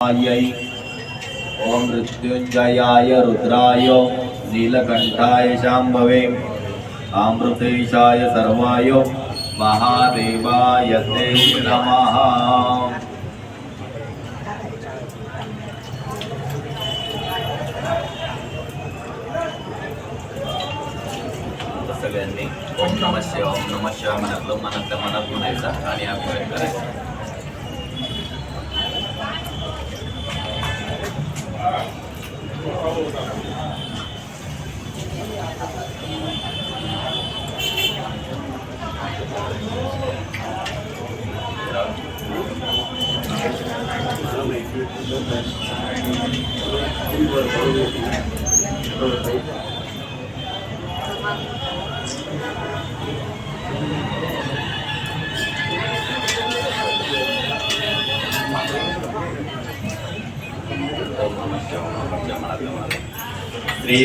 यै ॐ मृत्युञ्जयाय रुद्राय नीलकण्ठाय शाम्भवे अमृतेशाय सर्वाय महादेवाय ते नमः सगळ्यांनी ओम नमः शिवाय ओम नमः शिवाय मनात मनात म्हणायचा आणि श्री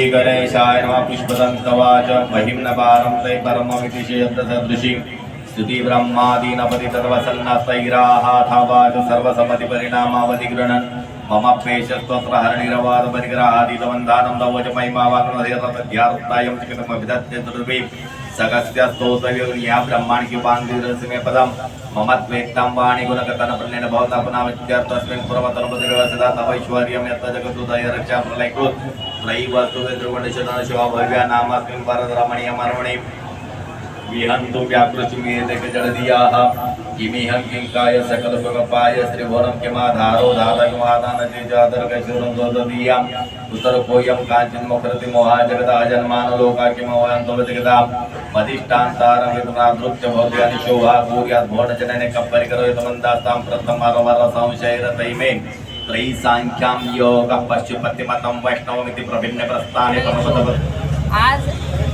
गणेशाय नमः पुष्पदन्तवाच महिम्नपारं तै परममिति शेयन्तसदृशी स्तुति ब्रह्मादीनपति सर्वसन्नस्तैराहाथावाच सर्वसमतिपरिणामावधिगृणन् मम पेशस्तोत्र हरणिरवादपरिग्रहादीतवन्दानं दवच महिमावाकृणधीरतध्यार्तायं चिकितमभिदत्ते दुर्वे सकस्य स्तोत्रव्या ब्रह्माणि पान्दिरसमे पदं मम त्वेक्तां वाणि गुणकतनप्रणेन भवता पुनामित्यर्थस्मिन् पुरवतनुपतिर्वसदा तवैश्वर्यं यत्र जगदुदय रक्षा प्रलयकृत् त्रयीवस्तु द्रवणशरण शिवा भव्या नामास्मिन् वरदरमणीयमर्मणे विहन्तु व्याकृतिमेतक जलधियाः किमिहं किङ्काय सकलभगपाय श्रीभुवनं किमाधारो धातकमादानते चादरकशूरं दोदधीयाम् उत्तरकोयं काञ्चिन्मुखरति मोहा जगदा जन्मानलोका किमवयन्तोजगदा मदिष्टान्तारं विदुनादृत्य भव्यानि शोभा आज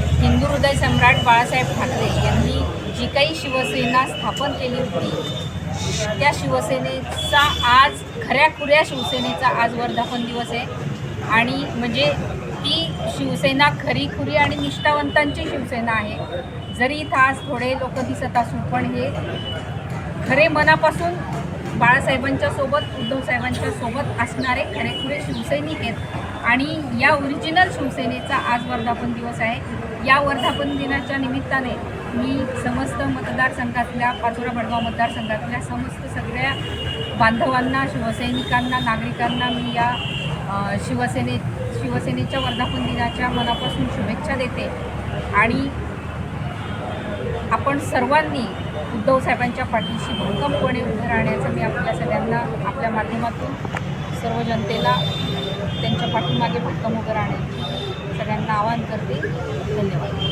हृदय सम्राट बाळासाहेब ठाकरे यांनी जी काही शिवसेना स्थापन केली होती त्या शिवसेनेचा आज खऱ्या खुऱ्या शिवसेनेचा आज वर्धापन दिवस आहे. आणि म्हणजे ती शिवसेना खरी खुरी आणि निष्ठावंतांची शिवसेना आहे. जरी इथं आज थोडे लोक दिसत असून पण हे खरे मनापासून बाळासाहेबांच्या सोबत उद्धव साहेबांच्या सोबत असणारे खरेखुरे शिवसैनिक आहेत. आणि या ओरिजिनल शिवसेनेचा आज वर्धापन दिवस आहे. या वर्धापन दिनाच्या निमित्ताने मी समस्त मतदारसंघातल्या पाचोरा भडगाव मतदारसंघातल्या समस्त सगळ्या बांधवांना शिवसैनिकांना नागरिकांना मी या शिवसेने शिवसेनेच्या वर्धापन दिनाच्या मनापासून शुभेच्छा देते. आणि आपण सर्वांनी उद्धव साहेबांच्या पाठीशी भक्कमपणे उभं राहण्याचं मी आपल्या सगळ्यांना आपल्या माध्यमातून सर्व जनतेला त्यांच्या पाठीमागे भक्कम उभं राहण्याची सगळ्यांना आवाहन करते. धन्यवाद.